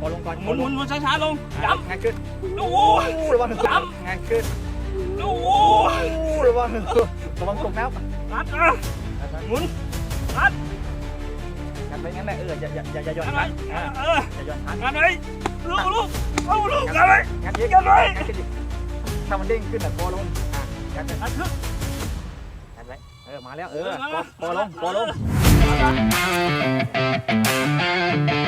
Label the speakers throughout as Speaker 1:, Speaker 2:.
Speaker 1: พอลงก่อน
Speaker 2: หมุนหมุนหมุนช้าๆลงย้
Speaker 1: ง่ายขึ้นำ
Speaker 2: โอ้โห
Speaker 1: ระวัง
Speaker 2: ย้
Speaker 1: ง่ายขึ้น
Speaker 2: โอ้โห
Speaker 1: ระวังระวังตกน้ำ
Speaker 2: นัดอะหมุนนัด
Speaker 1: งันไปงั้นแหละเอออย่าอย่าอย่าอย่าย่อน
Speaker 2: อะไร
Speaker 1: คัน
Speaker 2: เออ
Speaker 1: อย่าย่อนคัน
Speaker 2: งานไหนลูกลูกเอาลูกกันเลย
Speaker 1: งันเยอะ
Speaker 2: งันไว้
Speaker 1: งันขึ้นดิถ้ามันเด้งขึ้นอะพอลงอะงันไป
Speaker 2: นัดขึ้น
Speaker 1: งันไว้เออมาแล้วเออ
Speaker 2: เออมาแล้ว
Speaker 1: พอลงพอลง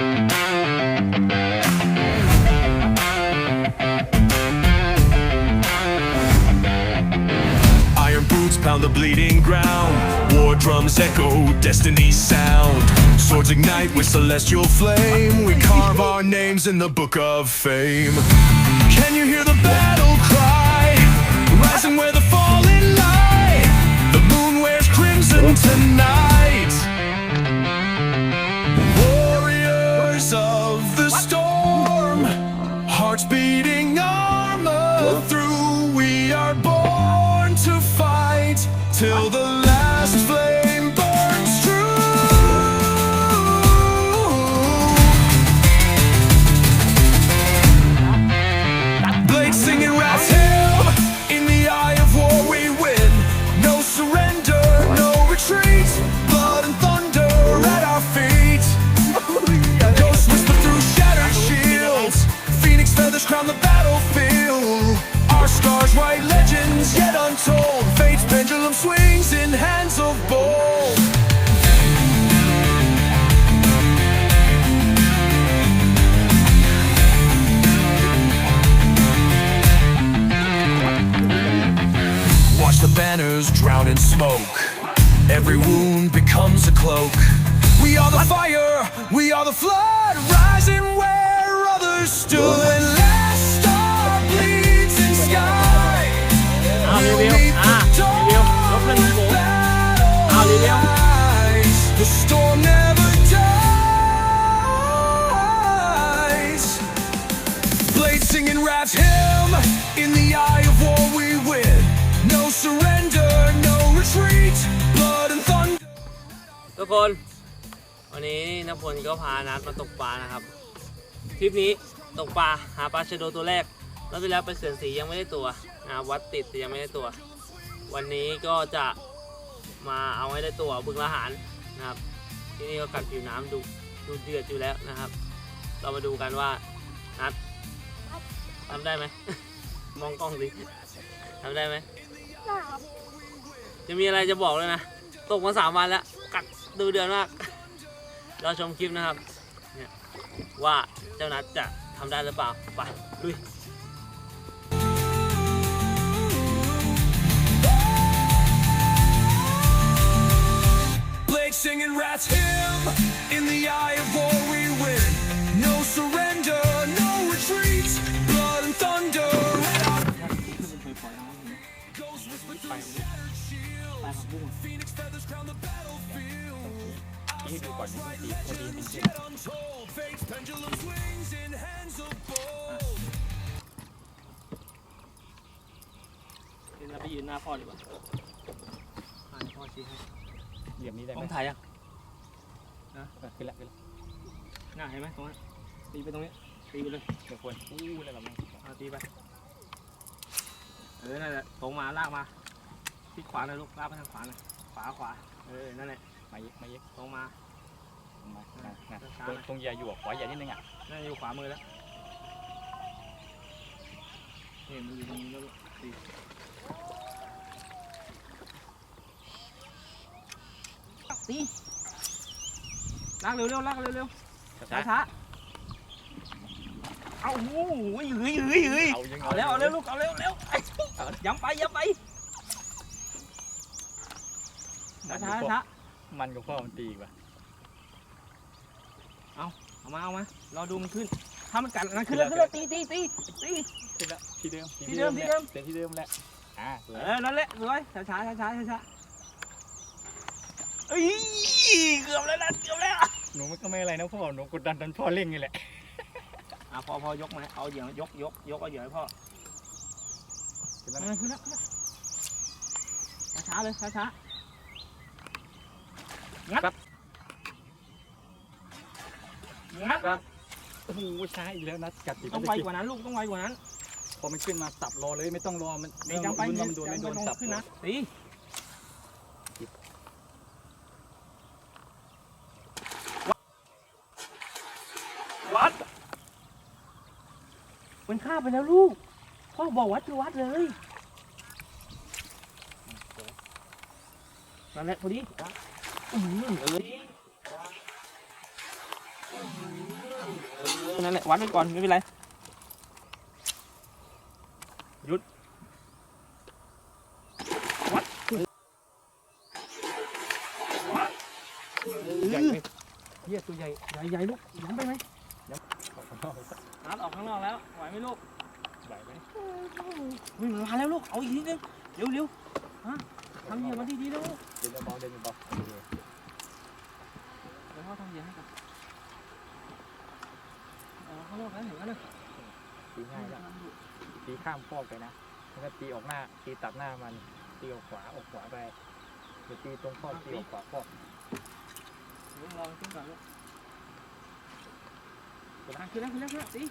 Speaker 3: pound the bleeding ground. War drums echo destiny's sound. Swords ignite with celestial flame. We carve our names in the book of fame. Can you hear the battle cry? Rising where the fallen lie. The moon wears crimson tonight. Storm never dies. Blade singing Rat's hymn. In the eye of war we win. No surrender, no retreat. Blood and thunder.
Speaker 2: ทุกคน วันนี้นพลก็พานัดมาตกปลานะครับ ทริปนี้ตกปลาหาปลาชะโดตัวแรกแล้วไปแล้วไปเสือนสียังไม่ได้ตัวนะวัดติดแต่ยังไม่ได้ตัว วันนี้ก็จะมาเอาให้ได้ตัวบึงละหาร นะครับ ที่นี่ก็กัดผิวน้ำดูดูเดือดอยู่แล้วนะครับ เรามาดูกันว่านัดทำได้ไหม มองกล้องสิทำได้ไหมจะมีอะไรจะบอกเลยนะ ตกมาสามวันแล้ว กัดดูเดือนมาก เราชมคลิปนะครับ เนี่ยว่าเจ้านัดจะทำได้หรือเปล่า ไปลุย
Speaker 3: singing Rat's hymn. In the eye of war we win. No surrender, no retreat. Blood and thunder. at our- Ghosts whisper through shattered shields. Phoenix feathers crown the battlefield. Our scars write legends yet untold. Fate's pendulum swings in hands of bold.
Speaker 2: เดี๋ยวเราไปยืนหน้าพ่อดีกว่าอ่าพ่อชี้ให้
Speaker 1: เหลี่ยมนี้ได้ไห
Speaker 2: ผมมถ่ายยัง
Speaker 1: เออขึ้นละขึ้นละ
Speaker 2: น่าเห็นไหมตรงนั้นตีไปตรงนี้ตีไปเลย
Speaker 1: เดี๋ยวควรอู้แล้วเราไม่
Speaker 2: เอาตีไปเออนั่นแหละตรงมาลากมาที่ขวาเลยลูกลากไปทางขวาเลยขวาขวาเออนั่นแหละ
Speaker 1: มาเยอะมาเยอะ
Speaker 2: ตรงมา
Speaker 1: มานะนะ
Speaker 2: ช้าๆ
Speaker 1: ตรง
Speaker 2: นะ
Speaker 1: ตรงเหยียอยู่อะขวาเหยียนิดนึงอะ
Speaker 2: นั่นอยู่ขวามือแล้วนี่มันอยู่ตรงนี้แล้วลูกตี ตีลากเร็วๆลากเร็วๆช้าช้าๆเอาโอ้โหเฮ้ยเฮ้ยเฮ้ย
Speaker 1: เอายัง
Speaker 2: เอาแล้วเอาแล้วลูกเอาเร็วเร็วไอ้ย้ำไปย้ำไปช้าช้าช้า
Speaker 1: มันกับพ่อมันตีอีกว่ะ
Speaker 2: เอามาเอามาเราดูมันขึ้น ถ้ามันกัดนะขึ้นแล้วขึ้นแล้วตีตีตีตี
Speaker 1: ขึ้นละที่เดิม
Speaker 2: ที่เดิมที่เดิม
Speaker 1: เต็มที่เดิมแหละอ่าสวย
Speaker 2: เออนั่นแหละสวยช้าช้าช้าช้าช้าช้า เอ้ยเกือบแล้วนะเกือบแล้ว
Speaker 1: หนูมันก็ไม่อะไรนะพ่อหนูกดดันจนพ่อเร่งนี่แหละ
Speaker 2: อะพอพอยกมาเอาเหยื่อยกยกยกเอาเหยื่อให้พ่อ
Speaker 1: ขึ้นแล้ว
Speaker 2: เออขึ้นแล้วขึ้นแล้วช้าๆเลยช้าช้าๆงัดงัด
Speaker 1: โหช้าอีกแล้วนัดกัดติด
Speaker 2: ต้องไวกว่านั้นลูกต้องไวกว่านั้น
Speaker 1: พอมันขึ้นมาสับรอเลยไม่ต้องรอมัน
Speaker 2: นี่ยังไป
Speaker 1: ลุ้นว่ามันโดนไม่โดน
Speaker 2: ยัง
Speaker 1: สับ
Speaker 2: ขึ้นนะตี
Speaker 1: วัด
Speaker 2: ฆ่าไปแล้วลูก พ่อบอกวัดคือวัดเลยนั่นแหละพอดีอืมเออนั่นแหละวัดไปก่อนไม่เป็นไรหยุดวัด
Speaker 1: ใหญ่เฮียตัวใหญ่
Speaker 2: ใหญ่ใหญ่ลูกย้ำไปไหม
Speaker 1: ออกข้างนอก
Speaker 2: นัดออกข้างนอกแล้วไหวไหมลูก
Speaker 1: ใหญ่ไหม
Speaker 2: วิ่งมาแล้วลูก เอาอีกนิดนึงเร็วเร็วฮะทำเหยื่อมาดีๆแล้วลูก
Speaker 1: เดินเบาเดินเบาเอาเดี๋
Speaker 2: ยวพ่อทำเหยื่อให้ก่อนเอาข้างนอกแล้วเห็นไหมนะ
Speaker 1: ตีง่ายแล้วตีข้ามฟอกไปนะแล้วก็ตีออกหน้าตีตัดหน้ามันตีออกขวาออกขวาไปหรือตีตรงฟอกตีออกขวาฟอก
Speaker 2: เดี๋ยวลองขึ้นก่อนลูกกดขึ้นแล้วขึ้นแล้วขึ้นแล้วสิ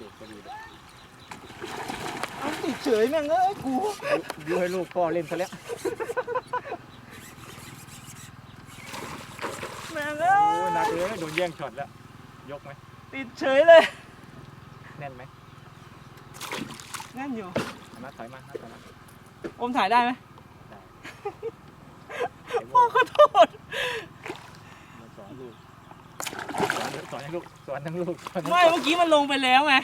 Speaker 1: เด็กก็ดีเลย
Speaker 2: เอาติดเฉยแม่งเอ้ยกู
Speaker 1: ยูให้ลูกพ่อเล่นซะแล้ว
Speaker 2: แม่ง
Speaker 1: โอ้
Speaker 2: เอ้
Speaker 1: ยหนัก
Speaker 2: ย
Speaker 1: เลยโดนแย่งช็อตแล้ว ยกไหม
Speaker 2: ติดเฉยเลย
Speaker 1: แน่นไหม
Speaker 2: งั้นอยู่
Speaker 1: เอามาถอยมาถอยมา
Speaker 2: อมถ่ายได้ไหม
Speaker 1: ได้
Speaker 2: พ่อขอโทษ
Speaker 1: มาสอนลูกสอนให้ ลูกสอนทั้งลูกสอนทั้ง
Speaker 2: ไม่เมื่อกี้มันลงไปแล้วไง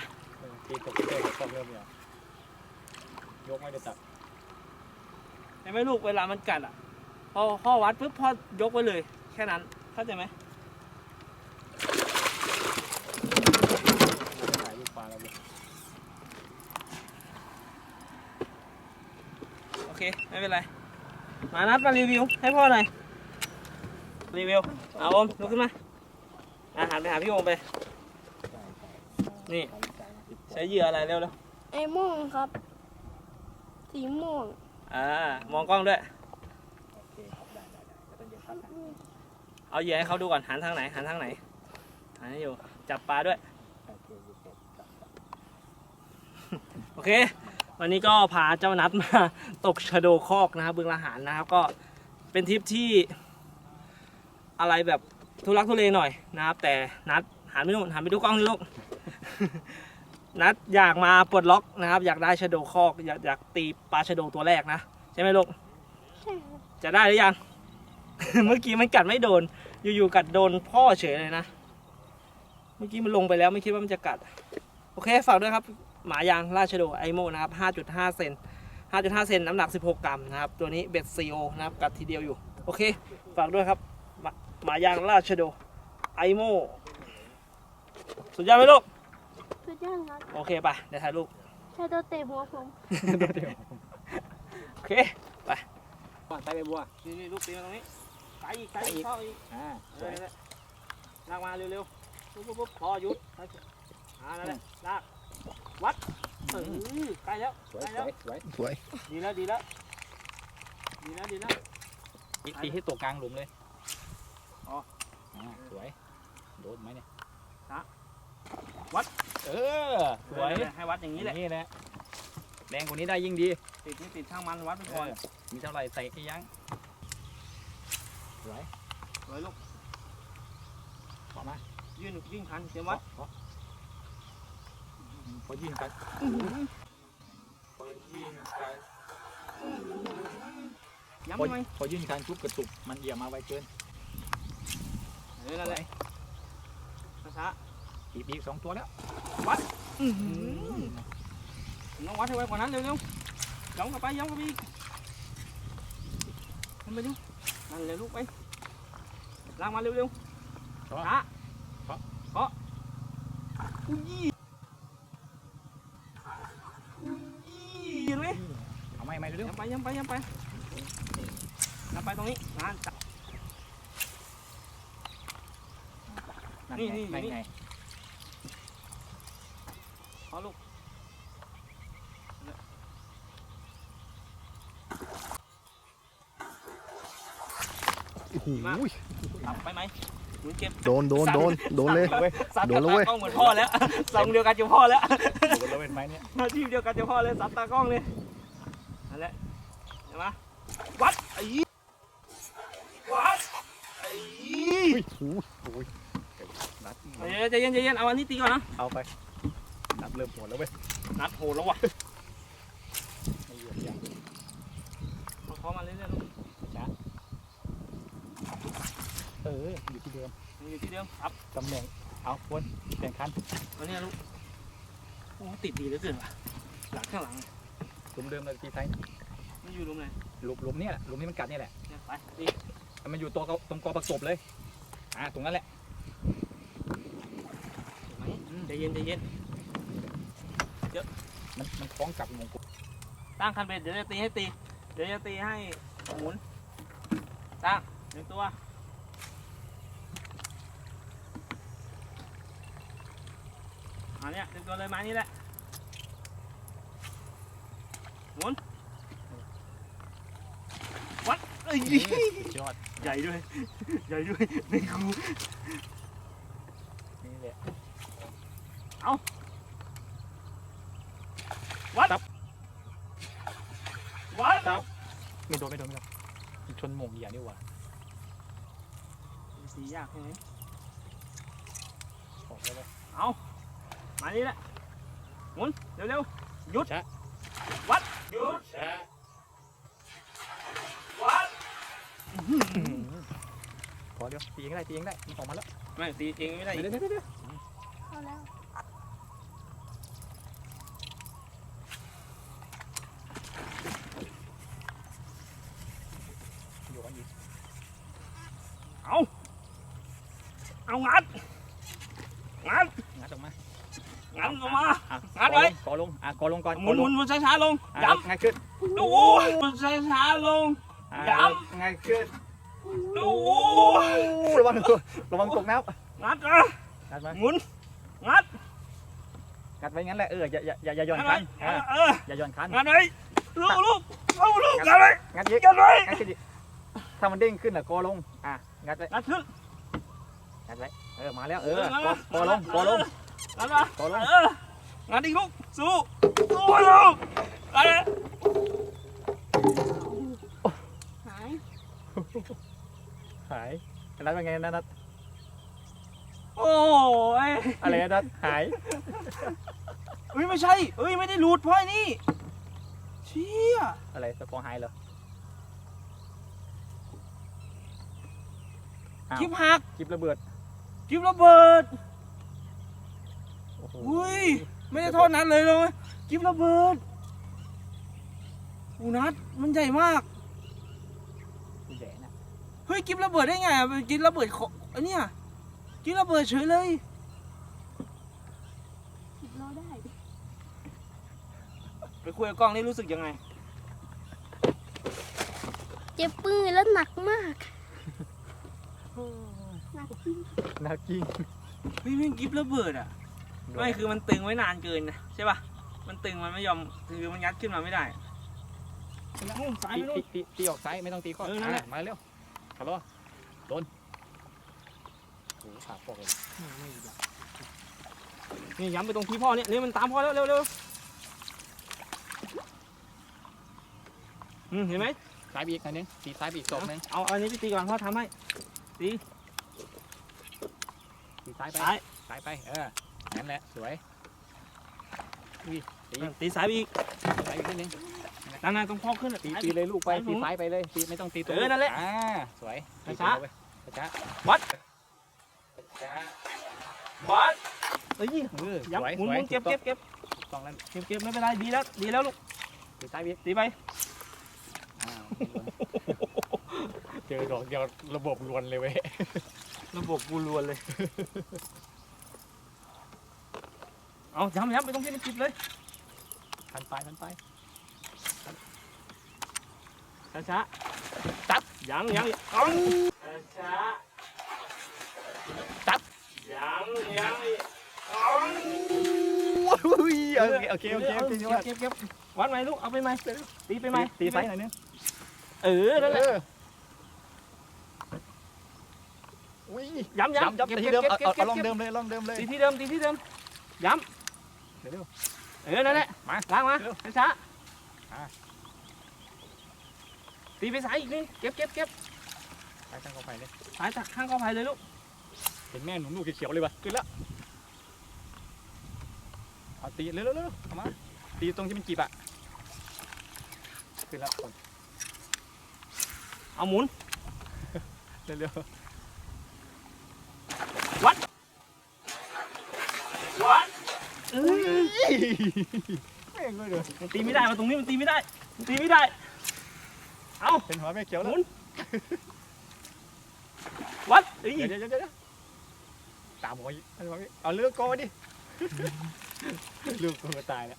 Speaker 1: เออตีตกเตะตกเริ่มเนี่ยยกไม่ได้ตัด
Speaker 2: เห็นไหมลูกเวลามันกัดอะ พอพ่อวัดปุ๊บพ่อยกไว้เลย แค่นั้นเข้าใจไหม
Speaker 1: ถ่ายรูปปลาแล้วลูก
Speaker 2: โอเค ไม่เป็นไร มานัดมารีวิวให้พ่อหน่อยรีวิวเอาอมลุกขึ้นมา อาหันไปหาพี่โอมไป นี่ ใช้เหยื่ออะไรเร็วเร็ว
Speaker 4: ไอ้ม่วงครับ สีม่วง
Speaker 2: อ่ามองกล้องด้วย
Speaker 1: โอเคครับได้ได้ได้แล้วตอนเย็นพักกัน
Speaker 2: เอาเหยื่อให้เขาดูก่อนหันทางไหนหันทางไหนหันให้อยู่จับปลาด้วย
Speaker 1: โอเคโอเคครับ
Speaker 2: โอเค วันนี้ก็พาเจ้านัดมา ตกชะโดคอกนะครับบึงละหารนะครับ ก็เป็นทริปที่อะไรแบบ ทุลักทุเลหน่อยนะครับ แต่นัดหันไปนู่นหันไปดูกล้องนี่ลูก นัดอยากมาปลดล็อกนะครับ อยากได้ชะโดคอกอยากอยากตีปลาชะโดตัวแรกนะใช่ไหมลูกจะได้หรือยัง เมื่อกี้มันกัดไม่โดน อยู่ๆกัดโดนพ่อเฉยเลยนะ เมื่อกี้มันลงไปแล้วไม่คิดว่ามันจะกัด โอเคฝากด้วยครับ หมายางราชโดไอโมนะครับ 5.5 เซน5.5 เซนน้ำหนัก 16 กรัมนะครับ ตัวนี้เบ็ดซีโอนะครับ กัดทีเดียวอยู่ โอเค ฝากด้วยครับ หมาหมายางราชโด ไอโมสุดยอดไหมลูก
Speaker 4: สุดยอดครับ
Speaker 2: โอเคไปเดี๋ยวถ่ายรูป
Speaker 4: ใช่ตัวเตะหัวผม
Speaker 1: เดี๋ยวเดี๋ยว
Speaker 2: โอเค
Speaker 1: ก่อนไปไปบัว
Speaker 2: นี่นี่ลูกตีมาตรงนี้ไกลอีกไกล
Speaker 1: ไกลอี
Speaker 2: อีก
Speaker 1: ก
Speaker 2: เข้าอีก
Speaker 1: อ่า
Speaker 2: เออนั่นแหละลากมาเร็วๆปุ๊บปุ๊บปุ๊บพอหยุดอ่านั่นแหละลาก วัดเออใกล้แล้ว
Speaker 1: สวย
Speaker 2: ใกล้
Speaker 1: ส
Speaker 2: แล้ว
Speaker 1: วยสวยสวย
Speaker 2: ดีแล้ว ดีแล้ว ดีแล้ว ดีแล้ว
Speaker 1: อีกทีให้ตัวกลางหลุมเลย
Speaker 2: อ๋อ
Speaker 1: อ่าสวย โดนไหมเนี่ย
Speaker 2: นะวัด
Speaker 1: เออ สวย
Speaker 2: เออให้วัดอย่างนี้แหละ
Speaker 1: นี่แหละ แรงกว่านี้ได้ยิ่งดี
Speaker 2: ติดนี่ติดช่างมันวัดไปก่อน
Speaker 1: เออมีเท่าไหร่ใส่ให้ยั้งสวย
Speaker 2: สวยลูก
Speaker 1: ขอมา
Speaker 2: ยื่นยื่นคันเตรียมวัด
Speaker 1: ขอพอยิงกัน
Speaker 2: ย้ำ
Speaker 1: พอ
Speaker 2: ทำไม
Speaker 1: พอยื่นคันปุ๊บกระตุก มันเอี่ยมาไวเกิน
Speaker 2: เออนั่นแหละช้า
Speaker 1: อีกอีกสองตัวแล้ว
Speaker 2: ๆอื้อหือต้องวัดให้ไวกว่านั้นเร็วๆย้ำกลับไปย้ำกลับไปอีกทำไปดูนั่นเลยลูกไปลากมาเร็วๆ
Speaker 1: ขอ
Speaker 2: ช้า
Speaker 1: เคาะ
Speaker 2: เคาะอุ้ยอุ้ยเห็นไหม
Speaker 1: เอาไม่ไม่เร็ว
Speaker 2: ยังไปยังไปยังไปยังไปตรงนี้นานจับ
Speaker 1: นั่น
Speaker 2: นี่
Speaker 1: ไง
Speaker 2: นี่
Speaker 1: นั่น
Speaker 2: นี่
Speaker 1: ไง
Speaker 2: ขอลูกเอาไปไหมหมุนเก็บ
Speaker 5: โดนโดนโดนโดนเลย
Speaker 2: สัตว์
Speaker 5: โด
Speaker 2: กับ
Speaker 5: นแล้วเว้
Speaker 2: ตายกล้องเหมือนพ่อแล้วสองเดียวกันจะพ่อแล้ว
Speaker 1: โดนแล้วเป็นไหมเนี่ย
Speaker 2: อาชีพเดียวกันจะพ่อเลยสัตว์ตากล้องเลยนั่นแหละเห็นไหมวัดไอ้ยี่วัดไอ้ยี่
Speaker 1: อุ้ยโอ้ยโอ้ย นัด
Speaker 2: เดี๋ยวใจเย็นใจเย็นเอาอันนี้ตีก่อนนะ
Speaker 1: เอาไปนัดเริ่มหัวแล้วเว้ย
Speaker 2: นัดโหดแล้วว่ะ
Speaker 1: ไม่เหยียบอย่าง
Speaker 2: เอาเขามาเรื่อยๆลูก
Speaker 1: เอออยู่ที่เดิม
Speaker 2: มันอยู่ที่เดิมครับ
Speaker 1: ตำแหน่งเอาวนแข่งขัน
Speaker 2: วันนี้ลูกโอ้ติดดีเหลือเกินว่ะหลังข้างหลัง
Speaker 1: หลุมเดิมเลยตีไซน์
Speaker 2: มันอยู่ตรงไหน
Speaker 1: หลุมหลุมเนี่ยแหละหลุมที่มันกัดเนี่ยแหละ
Speaker 2: เนี่ยไปดี
Speaker 1: มันอยู่ตัวเขาตรงกอประกบเลยอ่าตรงนั้นแหละ
Speaker 2: เห็ นไหมใจเย็นใจเย็น
Speaker 1: มันมันคล้องกับมงกุฎ
Speaker 2: ตั้งคันเบ็ดเดี๋ยวจะตีให้ตี เดี๋ยวจะตีให้หมุน ตั้งหนึ่งตัวอันเนี้ยหนึ่งตัวเลยไม้นี้แหละ หมุน วัดเอ้ย
Speaker 1: สุดยอด
Speaker 2: ใหญ่ด้วย ใหญ่ด้วยไม่คู
Speaker 1: นี่แหละ
Speaker 2: วัด
Speaker 1: ไม่โดนไม่โดนไม่โดนมันชนหมงเหยียนี่หว่า
Speaker 2: สียากใช่ไหม
Speaker 1: ออกแล้วเลย
Speaker 2: เอามานี่แหละหมุนเร็วๆหยุด
Speaker 1: ช้า
Speaker 2: วัด หยุด วัด
Speaker 1: พอเดี๋ยวตีเองได้ตีเองได้มันออกมาแล้ว
Speaker 2: ไม่ตีเองไม่ได้อีก
Speaker 1: เดี๋ยวเดี๋ยวเดี๋ยว
Speaker 4: เข้าแล้ว
Speaker 1: อยู่กันอีก
Speaker 2: เอาเอางัด งัด
Speaker 1: งัดออกมา
Speaker 2: งัดออกมา
Speaker 1: อะ
Speaker 2: งัดไว้
Speaker 1: ก อลงอะกอลงก่อน
Speaker 2: หมุนหมุนหมุนช้าๆลง
Speaker 1: อะ
Speaker 2: ย้
Speaker 1: ง่ายขึ้นำ
Speaker 2: ดูโอ้ยหมุนช้าๆลง
Speaker 1: อะ
Speaker 2: ย้
Speaker 1: ง่ายขึ้น
Speaker 2: ดูโอ้ย
Speaker 1: ระวังตัวระวังตกน้
Speaker 2: งัดนะำ
Speaker 1: งัดไว้
Speaker 2: หมุนงัด
Speaker 1: งัดไว้งั้นแหละเอออย่าอย่าอย่าอย่าหย่อน
Speaker 2: งัด
Speaker 1: คั
Speaker 2: ไว้
Speaker 1: นอะ
Speaker 2: เออ
Speaker 1: อย่าหย่อนคัน
Speaker 2: งัดไว้ลูกลูกเอาลูกงัดไว้
Speaker 1: งัดยิก
Speaker 2: งัดไว้
Speaker 1: งัดขึ้นอีกถ้ามันเด้งขึ้นอะกอลงอะงัดไว้
Speaker 2: งัดขึ้น
Speaker 1: งัดไว้เออมาแล้วเออ
Speaker 2: เอองัด
Speaker 1: กอ
Speaker 2: ไว้
Speaker 1: กอลงกอลง
Speaker 2: งัดมา
Speaker 1: กอลง
Speaker 2: เออ งัดอีกลูกสู้สู้ลูกงัดเลย
Speaker 4: หาย
Speaker 1: หายนัดเป็นไงนะนัด
Speaker 2: โอ้ย
Speaker 1: อะไรนะนัดหาย
Speaker 2: เฮ้ยไม่ใช่เฮ้ยไม่ได้หลุดเพราะไอ้นี่เชี่ย
Speaker 1: อะไรสปองหายเหรออ้าว
Speaker 2: คลิปหัก
Speaker 1: คลิประเบิด
Speaker 2: คลิประเบิด
Speaker 1: โอ้โห
Speaker 2: อุ้ย ไม่ได้โทษนัดเลยเลยคลิประเบิดอูนัดมันใหญ่มาก
Speaker 1: ใหญ่นะ
Speaker 2: เฮ้ยคลิประเบิดได้ไงอะเป็นคลิประเบิดของไอ้เนี่ยคลิระเบิดเฉยเลย
Speaker 4: สิบโลได้
Speaker 2: ไปคุยกับกล้องนี่รู้สึกยังไง
Speaker 4: เจ็บปืนแล้วหนักมาก หนักจริง
Speaker 1: น่ากิ้ง
Speaker 2: เฮ้ยแม่งคลิประเบิดอะ ไม่คือมันตึงไว้นานเกินนะใช่ป่ะมันตึงมันไม่ยอมคือมันยัดขึ้นมาไม่ได้นู่นซ้าย
Speaker 1: ตี
Speaker 2: ไปนู่น
Speaker 1: ตีตีตีออกซ้ายไม่ต้องตีข้อ
Speaker 2: เออนั่นแหละ
Speaker 1: อะมาเร็วขับรถโดนโอ้โหขาปอกเลย
Speaker 2: นี่ย้ำไปตรงที่พ่อเนี่ยนี่มันตามพ่อแล้วเร็วเร็วอืมเห็นไหม
Speaker 1: ซ้ายไปอีกหน่อยนึงตีซ้ายไปอีกศพนึง
Speaker 2: เอาอันนี้ไปตีก่อนพ่อทำให้ตี
Speaker 1: ตีซ้ายไป
Speaker 2: ซ้าย
Speaker 1: ซ้ายไปเออ นั่นแหละสวยอุ้ยตี
Speaker 2: ตีซ้ายไปอีก
Speaker 1: ซ้ายอีกนิดนึง
Speaker 2: นั่นน่ะต้องพ่อขึ้นอะ
Speaker 1: ตี
Speaker 2: ซ้าย
Speaker 1: ตีเลยลูกไป
Speaker 2: ซ้ายหนู
Speaker 1: ตีซ้ายไปเลยตีไม่ต้องตีตัว
Speaker 2: เออนั่นแหละ
Speaker 1: อ่าสวย
Speaker 2: ช้า
Speaker 1: ตีตัวเว้ยช้า
Speaker 2: วัด
Speaker 1: ช้า
Speaker 2: วัดเฮ้ย
Speaker 1: เออสวย
Speaker 2: ย้ำหมุน
Speaker 1: ส
Speaker 2: ห
Speaker 1: วย
Speaker 2: มุนเก็บเก็บเก็บ
Speaker 1: ถูกต้องแล้ว
Speaker 2: เก็บเก็บไม่เป็นไรดีแล้วดีแล้วลูก
Speaker 1: ตีซ้ายไปอีก
Speaker 2: ตีไป
Speaker 1: อ้าวเจอดอกเดียวระบบรวนเลยเว้ย
Speaker 2: ระบบกูรวนเลย เอาย้ำย้ำไปตรงที่มันจิบเลย
Speaker 1: พันไปพันไป
Speaker 2: ช้าช้าๆจับยังยังเอาช้าๆจับยังยังเอา
Speaker 1: อุ้ยโอเคโอเคโอเคโอเค
Speaker 2: เก็บเก็บเก็บวัดไหมลูกเอาไปไหมตีไปไหม
Speaker 1: ตีซ้ายหน่อยนึง
Speaker 2: เออนั่นแหละ
Speaker 1: เอออุ้ย
Speaker 2: ย้ำย้ำ
Speaker 1: ย้ำย้ำ
Speaker 2: เก็บ
Speaker 1: ตี
Speaker 2: เก็บ
Speaker 1: เดิม
Speaker 2: เก็บ
Speaker 1: เอา
Speaker 2: เก็บ
Speaker 1: เอาเอาลอง
Speaker 2: เก็บ
Speaker 1: เดิมเลยลองเดิมเลย
Speaker 2: ตีที่เดิมตีที่เดิมย้
Speaker 1: เดี๋ยว เร็วำ
Speaker 2: เออนั่นแหละ
Speaker 1: มา
Speaker 2: ล้างมา
Speaker 1: เร็ว
Speaker 2: ช้า
Speaker 1: อะ
Speaker 2: ๆตีไปซ้ายอีกนี่เก็บเก็บเก็บ
Speaker 1: ไปตั้งกองไฟเลย
Speaker 2: ซ้ายข้างกอไผ่เลยลูก
Speaker 1: เห็นแม่หนูลูกเขียวๆเลยว่ะขึ้นแล้วเอาตีเร็วๆเร็วๆเอามาตีตรงที่มันจีบอะขึ้นแล้วคน
Speaker 2: เอาหมุน
Speaker 1: เร็ว
Speaker 2: วัด
Speaker 1: ๆเอ้ย แม่งเลยเด้อ
Speaker 2: มันตีไม่ได้มาตรงนี้มันตีไม่ได้มันตีไม่ได้ เอา
Speaker 1: เป็นหัวแม่เขียว
Speaker 2: ห
Speaker 1: แล้ว
Speaker 2: มุนวัดเอ้ย
Speaker 1: เดี๋ยวเดี๋ยวเดี๋ยวเดี๋ยวตามหัวอีกเอาหัวอีกเอาเลือกกอดิลูกกูตายแล้ว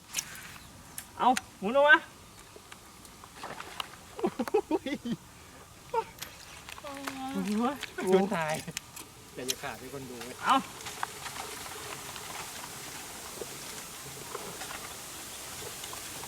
Speaker 2: เอาหมุนออกมา
Speaker 1: อุ้ย
Speaker 2: โอ้ตาย
Speaker 1: แต่อย่าขาดให้คนดูเว้ย
Speaker 2: เอา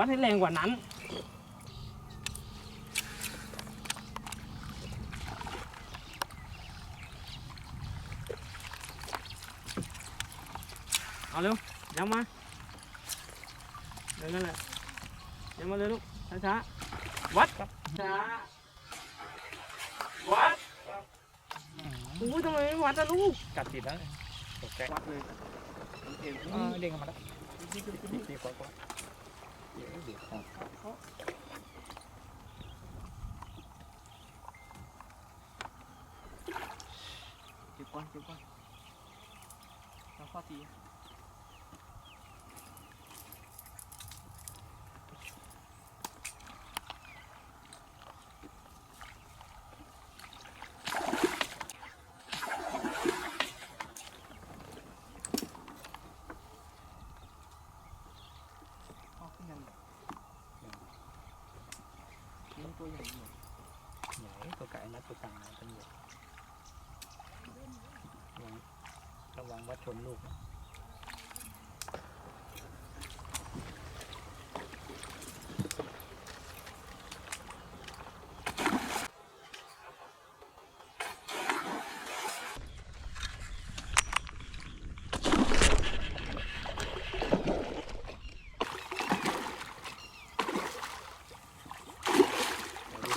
Speaker 1: วไปเร็วย้ำไปเร็วๆ
Speaker 2: ย้ำไป
Speaker 1: ปิด
Speaker 2: อีก
Speaker 1: นะ
Speaker 2: ลูกย้ำไปเร็วๆเก็บเหยื่อมาดูเดียวเก็บเหยื่อมาดูเดียวยังไม่โดนวัดให้แรงกว่านั้น เอาเร็วย้ำมาเร็วนั่นแหละย้ำมาเลยลูกช้าช้าๆวัดช้าวัดโอ้ยทำไมไม่วัดอะลูก
Speaker 1: กัดติดแล้วตกใจ
Speaker 2: วัดเลย
Speaker 1: อ่าเด้งเข้ามาแล้วตีขวาขวา เดี๋ยวเดี๋ยว
Speaker 2: ก็บก่อนเก็บก่อนแล้วข้อตีเอาขึ้นยังนี่ตัวใหญ่อยู่
Speaker 1: ใหญ่ตัวไก่นัดตัวกลางนะตำรวจระวังระ วังว่าชนลูก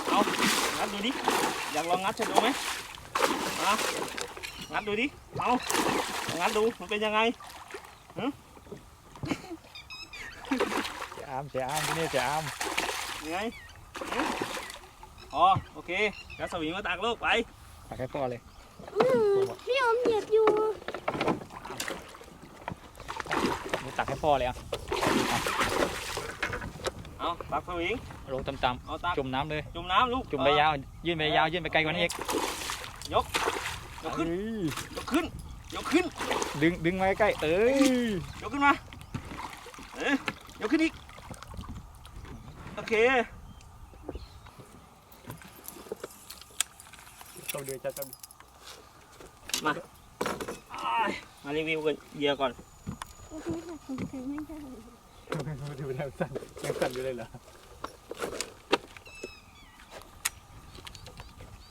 Speaker 2: เอางัดดูดิ อยากลองงัดช่ดูไหมมางัดดูดิ เอา งัดดูมันเป็นยังไง
Speaker 1: เสียอามเสียอามที่นี่เสียอาม
Speaker 2: ยังไงหึอ๋อโอเคงัดสวิงมาตักลูกไป
Speaker 1: ตักให้พ่อเลย
Speaker 4: อืมพี่อมเหยียบอยู่
Speaker 1: นี่ตักให้พ่อเลยอะ
Speaker 2: เอาตักสวิง
Speaker 1: ลงต่ำ
Speaker 2: เอาตัก
Speaker 1: ๆจุ่มน้ำเลย
Speaker 2: จุ่มน้ำลูก
Speaker 1: จุ่มไปยาวยื่นไปยาวยื่นไปไกลกว่านี้อีก
Speaker 2: ยกขึ้น
Speaker 1: เอ้ย
Speaker 2: ยกขึ้นยกขึ้น
Speaker 1: ดึงดึงมาใกล้ๆเอ้ย
Speaker 2: ยกขึ้นมา เอ้ยยกขึ้นอีก โอเค
Speaker 1: ต้องเดือดจะต้อง
Speaker 2: อ้ายมารีวิวกันเหยื่อก่อน
Speaker 4: โอ้โหแต่ผมใช้ไม่ได้
Speaker 1: ดูแนวสั่นยังสั่นอยู่เลยเหรอ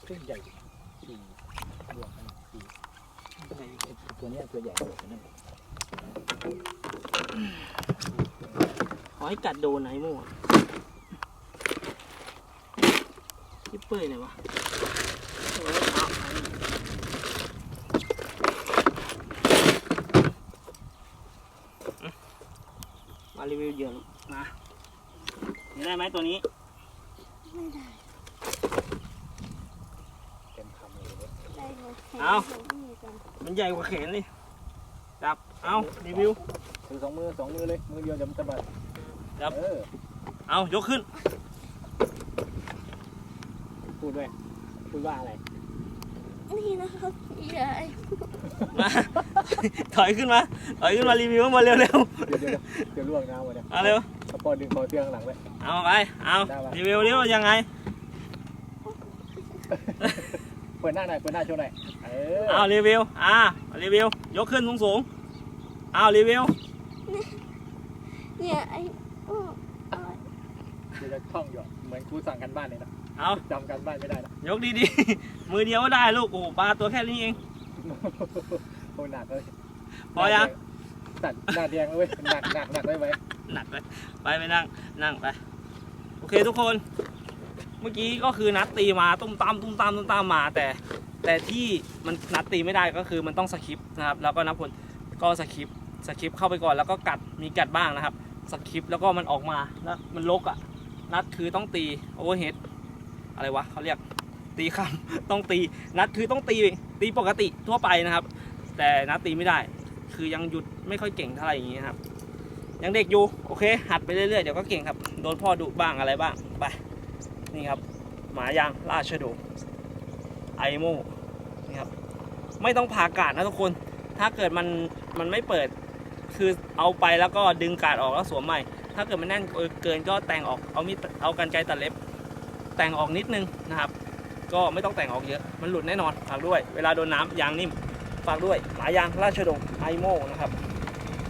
Speaker 1: เส้นใหญ่สี่บวกกันสี่ ตัวเนี้ยตัวใหญ่กว่านั้น
Speaker 2: ขอให้กัดโดนไหนมั่วที่เปื่อยเลยวะโอ้ยเอามารีวิวเหยื่อลูกมาเห็นได้ไหมตัวนี้
Speaker 4: ไม่ได้
Speaker 1: เต็มคำเลยเว้ย
Speaker 4: ได้ เขาแข็ง
Speaker 2: เอา
Speaker 4: เขาไม่มีกัน
Speaker 2: มันใหญ่กว่าแขนเลยจับ เอารีวิว
Speaker 1: ถือสองมือสองมือเลย มือเดียวจะมันสะบัด
Speaker 2: ครับ
Speaker 1: เออ
Speaker 2: เอายกขึ้น
Speaker 1: พูดด้วย พูดว่าอะไร
Speaker 4: เอนี่นะครับใหญ่
Speaker 2: มา ถอยขึ้นมา ถอยขึ้นมารีวิวข้างบนเร็ว
Speaker 1: เดี๋ยวเดี๋ยวเดี๋ยวล่วงน้ำมาเนี่ย
Speaker 2: ๆเอาเร็ว
Speaker 1: เอาปอดึงคอเตียงข้างหลังไว้
Speaker 2: เอาไป เอา
Speaker 1: ได้ปะ
Speaker 2: รีวิวนี้ว่ายังไง
Speaker 1: เปิดหน้าหน่อยเปิดหน้าโชว์หน่อยเออ
Speaker 2: เอารีวิวอ่ารีวิวยกขึ้นสูงสูงๆเอารีวิว
Speaker 4: เนี่ยไอ้อ้ออ้อ
Speaker 1: เดี๋ยวจะท่องอยู่เหมือนครูสั่งกันบ้านเลยนะ
Speaker 2: เอา
Speaker 1: จำกันบ้านไม่ได้นะ
Speaker 2: ยกดีๆ มือเดียวก็ได้ลูกโอ้โหปลาตัวแค่นี้เอง
Speaker 1: โอ้หนักเลย
Speaker 2: พอยัง
Speaker 1: ตัดหน้าแดงเลยเว้ยหนักหนักหนักได้ไหม
Speaker 2: หนักไปไปไปนั่งนั่งไป โอเคทุกคนเมื่อกี้ก็คือนัดตีมาตุ้มตามตุ้มตามตุ้มตามมา แต่แต่ที่มันนัดตีไม่ได้ก็คือมันต้องสคริปต์นะครับแล้วก็นับผลก็สคริปต์สคริปต์เข้าไปก่อนแล้วก็กัดมีกัดบ้างนะครับสคริปต์แล้วก็มันออกมาแล้วมันลกอะนัดคือต้องตีโอเวอร์เฮดอะไรวะเขาเรียกตีคำต้องตีนัดคือต้องตีตีปกติทั่วไปนะครับ แต่นัดตีไม่ได้ คือยังหยุดไม่ค่อยเก่งเท่าไหร่อย่างนี้ครับยังเด็กอยู่โอเค หัดไปเรื่อยๆเดี๋ยวก็เก่งครับโดนพ่อดุบ้างอะไรบ้างไป นี่ครับ หมายางราชโดไอโมนี่ครับ ไม่ต้องผ่ากาดนะทุกคน ถ้าเกิดมันมันไม่เปิด คือเอาไปแล้วก็ดึงกาดออกแล้วสวมใหม่ ถ้าเกิดมันแน่นเกินก็แต่งออก เอามีดเอากันไกตัดเล็บ แต่งออกนิดนึงนะครับ ก็ไม่ต้องแต่งออกเยอะ มันหลุดแน่นอน ฝากด้วย เวลาโดนน้ำยางนิ่ม ฝากด้วย หมายางราชโดไอโมนะครับ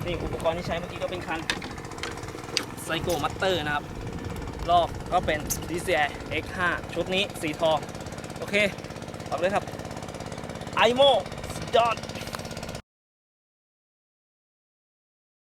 Speaker 2: นี่อุปกรณ์ที่ใช้เมื่อกี้ก็เป็นคันไซโกมัตเตอร์นะครับ รอบก็เป็น DCI X5 ชุดนี้สีทอง โอเคออกเลยครับไอโมสุดยอด